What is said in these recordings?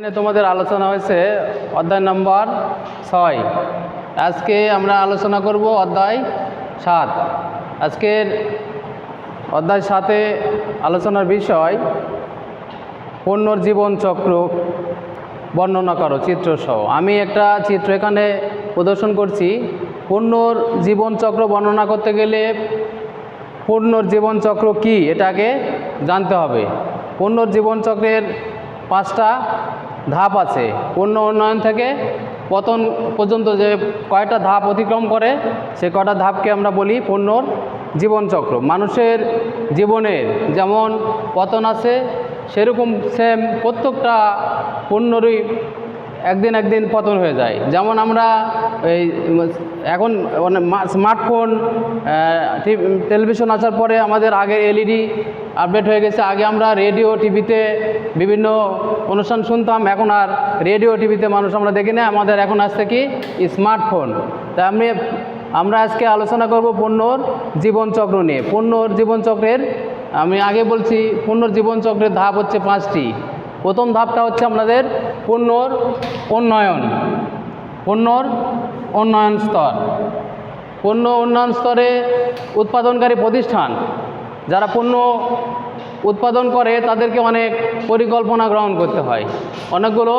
তোমাদের আলোচনা হয়েছে অধ্যায় নম্বর ছয়। আজকে আমরা আলোচনা করব অধ্যায় সাত। আজকের অধ্যায় সাতে আলোচনার বিষয় পণ্যর জীবন চক্র বর্ণনা করো, চিত্রসহ। আমি একটা চিত্র এখানে প্রদর্শন করছি। পণ্যর জীবন চক্র বর্ণনা করতে গেলে পণ্যর জীবনচক্র কি, এটাকে জানতে হবে। পণ্যর জীবনচক্রের পাঁচটা ধাপ আছে। পণ্য উন্নয়ন থেকে পতন পর্যন্ত যে কয়টা ধাপ অতিক্রম করে, সে কয়টা ধাপকে আমরা বলি পণ্যর জীবনচক্র। মানুষের জীবনের যেমন পতন আছে, সেরকম সেম প্রত্যেকটা পণ্যরই একদিন একদিন পতন হয়ে যায়। যেমন আমরা এই এখন স্মার্টফোন টেলিভিশন আসার পরে আমাদের আগে এলইডি আপডেট হয়ে গেছে। আগে আমরা রেডিও টিভিতে বিভিন্ন অনুষ্ঠান শুনতাম, এখন আর রেডিও টিভিতে মানুষ আমরা দেখি না। আমাদের এখন আসছে কি? স্মার্টফোন। তা আমি, আমরা আজকে আলোচনা করব পণ্যর জীবনচক্র নিয়ে। পণ্যর জীবনচক্রের আমি আগে বলছি, পণ্যর জীবনচক্রের ধাপ হচ্ছে পাঁচটি। প্রথম ধাপটা হচ্ছে আপনাদের পণ্যর উন্নয়ন। পণ্যর উন্নয়ন স্তর। পণ্য উন্নয়ন স্তরে উৎপাদনকারী প্রতিষ্ঠান। যারা পণ্য উৎপাদন করে তাদেরকে অনেক পরিকল্পনা গ্রহণ করতে হয়। অনেকগুলো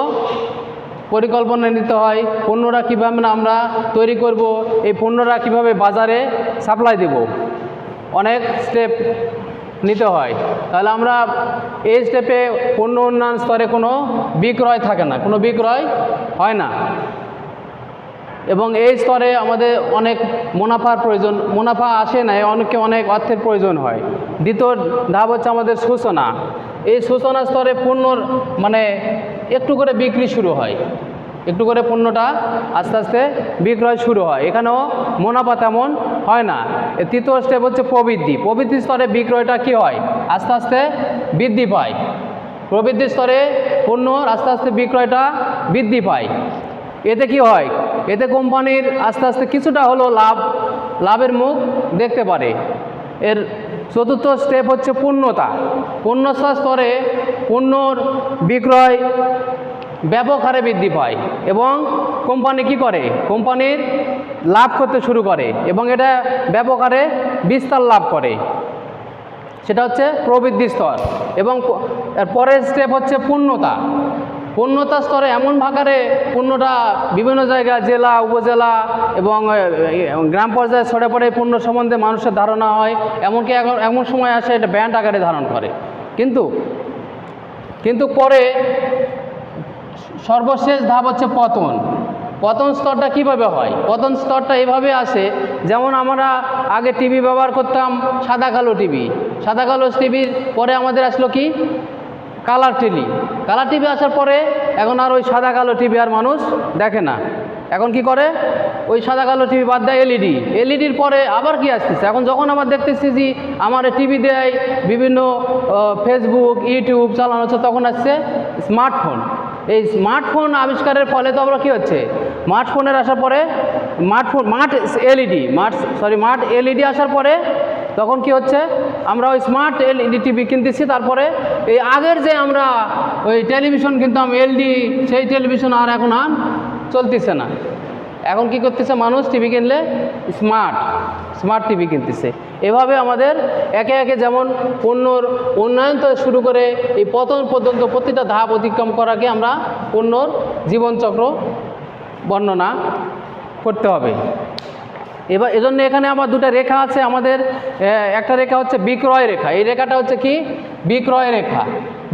পরিকল্পনা নিতে হয়, পণ্যরা কীভাবে আমরা তৈরি করব, এই পণ্যরা কীভাবে বাজারে সাপ্লাই দেব। অনেক স্টেপ নিতে হয়। তাহলে আমরা এই স্টেপে পণ্য উন্নয়ন স্তরে কোনো বিক্রয় থাকে না, কোনো বিক্রয় হয় না। এবং এই স্তরে আমাদের অনেক মুনাফার প্রয়োজন, মুনাফা আসে না অনেকে অনেক অর্থের প্রয়োজন হয়। দ্বিতীয় ধাপ হচ্ছে আমাদের সূচনা। এই সূচনা স্তরে পণ্যর মানে একটু করে বিক্রি শুরু হয়। একটু করে পণ্যটা আস্তে আস্তে বিক্রয় শুরু হয়। এখানেও মুনাফা তেমন হয় না। তৃতীয় স্টেপ হচ্ছে প্রবৃদ্ধি। প্রবৃদ্ধি স্তরে বিক্রয়টা কি হয়? আস্তে আস্তে বৃদ্ধি পায়। প্রবৃদ্ধি স্তরে পণ্যর আস্তে আস্তে বিক্রয়টা বৃদ্ধি পায়। এতে কি হয়? এতে কোম্পানির আস্তে আস্তে কিছুটা হলো লাভ, লাভের মুখ দেখতে পারে। এর চতুর্থ স্টেপ হচ্ছে পূর্ণতা। পূর্ণতা স্তরে পণ্যর বিক্রয় ব্যাপক হারে বৃদ্ধি পায় এবং কোম্পানি কি করে? কোম্পানির লাভ করতে শুরু করে এবং এটা ব্যাপক হারে বিস্তার লাভ করে। সেটা হচ্ছে প্রবৃদ্ধি স্তর এবং এর পরের স্টেপ হচ্ছে পূর্ণতা। পূর্ণতা স্তরে এমন ভাগারে পণ্যটা বিভিন্ন জায়গা জেলা, উপজেলা এবং গ্রাম পর্যায়ে ছড়ে পড়ে পণ্য সম্বন্ধে মানুষের ধারণা হয়। এমনকি এখন এমন সময় আসে এটা ব্যান্ড আকারে ধারণ করে। কিন্তু কিন্তু পরে সর্বশেষ ধাপ হচ্ছে পতন। পতন স্তরটা কীভাবে হয়? পতন স্তরটা এভাবে আসে, যেমন আমরা আগে টিভি ব্যবহার করতাম সাদা কালো টিভি। সাদা কালো টিভির পরে আমাদের আসলো কি? Colour TV. কালার টিভি আসার পরে এখন আর ওই সাদা কালো টিভি আর মানুষ দেখে না। এখন কি করে? ওই সাদা কালো টিভি বাদ দেয় এলইডি এলইডির পরে আবার কি আসতেছে? এখন যখন আমার দেখতেছি যে আমার টিভি দেয় বিভিন্ন ফেসবুক ইউটিউব চালানো হচ্ছে, তখন আসছে স্মার্টফোন এই স্মার্টফোন আবিষ্কারের ফলে তো আমরা কী হচ্ছে? স্মার্টফোনের আসার পরে স্মার্টফোন মাঠ এলইডি মাঠ সরি মাঠ এলইডি আসার পরে তখন কি হচ্ছে? আমরা ওই স্মার্ট এলইডি টিভি কিনতেছি, তারপরে এই আগের যে আমরা ওই টেলিভিশন কিনতাম এলডি সেই টেলিভিশন আর এখন আর চলতেছে না। এখন কি করতেছে মানুষ? টিভি কিনলে স্মার্ট স্মার্ট টিভি কিনতেছে। এভাবে আমাদের একে একে যেমন পণ্যর উন্নয়ন থেকে শুরু করে এই পতন পর্যন্ত প্রতিটা ধাপ অতিক্রম করাকে আমরা পণ্যর জীবনচক্র বর্ণনা করতে হবে। এবার এজন্য এখানে আমার দুটো রেখা আছে, আমাদের একটা রেখা হচ্ছে বিক্রয় রেখা। এই রেখাটা হচ্ছে কি? বিক্রয় রেখা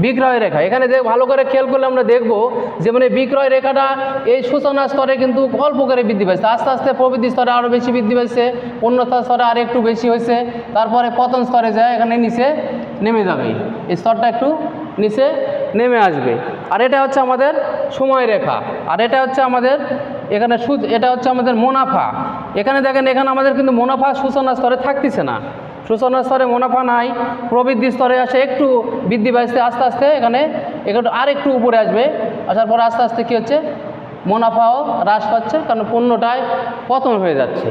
বিক্রয় রেখা। এখানে যে ভালো করে খেয়াল করলে আমরা দেখব যে মানে বিক্রয় রেখাটা এই সূচনা স্তরে কিন্তু অল্প করে বৃদ্ধি পাচ্ছে আস্তে আস্তে প্রবৃদ্ধি স্তরে আরও বেশি বৃদ্ধি পাচ্ছে পূর্ণতা স্তরে আর একটু বেশি হয়েছে তারপরে পতন স্তরে যায়, এখানে নিচে নেমে যাবে। এই স্তরটা একটু নিচে নেমে আসবে। আর এটা হচ্ছে আমাদের সময় রেখা। আর এটা হচ্ছে আমাদের, এখানে সুদ এটা হচ্ছে আমাদের মুনাফা। এখানে দেখেন, এখানে আমাদের কিন্তু মুনাফা সূচনা স্তরে থাকতেছে না। সূচনা স্তরে মুনাফা নাই, প্রবৃদ্ধি স্তরে আসে, একটু বৃদ্ধি পাইছে আস্তে আস্তে এখানে একটু আর একটু উপরে আসবে। আসার পর আস্তে আস্তে কী হচ্ছে? মুনাফাও হ্রাস পাচ্ছে, কারণ পণ্যটায় পতন হয়ে যাচ্ছে।